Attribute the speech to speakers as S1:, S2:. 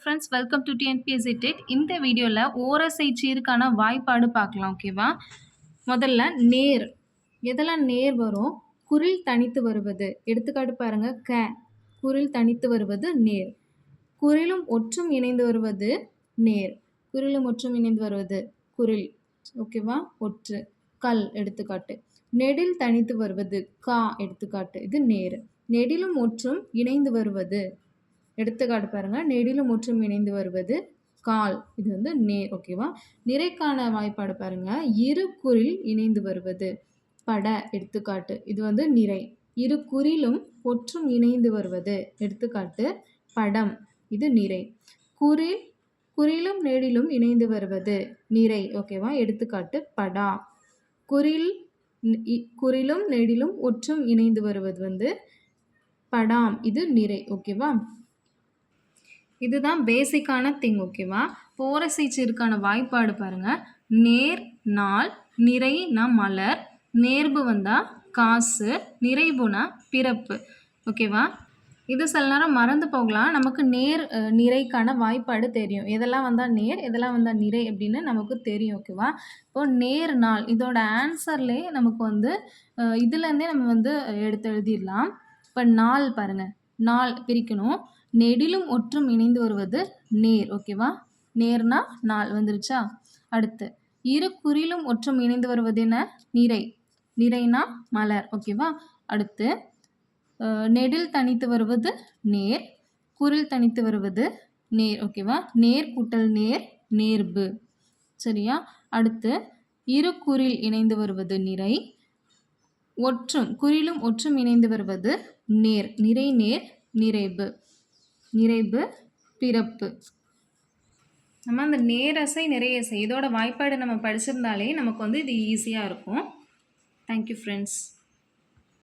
S1: Friends welcome to TNPSC TET இந்த வீடியோவில் ஓரசை சீருக்கான வாய்ப்பாடு பார்க்கலாம் ஓகேவா முதல்ல நேர். எதெல்லாம் நேர் வரும்? குரில் தனித்து வருவது. எடுத்துக்காட்டு பாருங்கள் க. குரில் தனித்து வருவது நேர். குரிலும் ஒற்றும் இணைந்து வருவது நேர். குரிலும் ஒற்றும் இணைந்து வருவது குரில் ஓகேவா ஒற்று. கல் எடுத்துக்காட்டு. நெடில் தனித்து வருவது கா எடுத்துக்காட்டு. இது நேர். நெடிலும் ஒற்றும் இணைந்து வருவது எடுத்துக்காட்டு பாருங்க. நெடிலும் முற்றும் இணைந்து வருவது கால். இது வந்து நேர் ஓகேவா நிறைக்கான வாய்ப்பாடு பாருங்க. இரு குறில் இணைந்து வருவது. பட எடுத்துக்காட்டு. இது வந்து நிறை. இரு குறிலும் ஒற்றும் இணைந்து வருவது. எடுத்துக்காட்டு படம். இது நிறை. குறில் குறிலும் நெடிலும் இணைந்து வருவது. நிறை ஓகேவா எடுத்துக்காட்டு படா. குறில் இ- குறிலும் நெடிலும் ஒற்றும் இணைந்து வருவது வந்து படாம். இது நிறை ஓகேவா இதுதான் பேசிக்கான திங் ஓகேவா போரசைச்சீருக்கான வாய்ப்பாடு பாருங்கள் நேர் நாள் நிறைனா மலர். நேர்பு வந்தால் காசு நிறைவுனா பிறப்பு ஓகேவா இது சில நேரம் மறந்து போகலாம். நமக்கு நேர் நிறைக்கான வாய்ப்பாடு தெரியும். எதெல்லாம் வந்தால் நேர் எதெல்லாம் வந்தால் நிறை அப்படின்னு நமக்கு தெரியும் ஓகேவா இப்போ நேர் நாள் இதோட ஆன்சர்லேயே நமக்கு வந்து இதுலேருந்தே நம்ம வந்து எடுத்து எழுதிடலாம். இப்போ நாள் பாருங்கள் நாள் பிரிக்கணும். நெடிலும் ஒற்றும் இணைந்து வருவது நேர். ஓகேவா நேர்னா நாள் வந்துருச்சா? அடுத்து இரு குறிலும் ஒற்றும் இணைந்து வருவது என்ன? நிறை. நிறைனா மலர். ஓகேவா அடுத்து நெடில் தனித்து வருவது நேர். குரில் தனித்து வருவது நேர். ஓகேவா நேர் கூட்டல் நேர் நேர்பு. சரியா? அடுத்து இரு குறில் இணைந்து வருவது நிறை. ஒற்றும் குறிலும் ஒற்றும் இணைந்து வருவது நேர் நிறை நேர் நிறைவு நிறைவு பிறப்பு. நம்ம அந்த நேரசை நிறையசை இதோட வாய்ப்பாடு நம்ம படிச்சிருந்தாலே நமக்கு வந்து இது ஈஸியாக இருக்கும். Thank you friends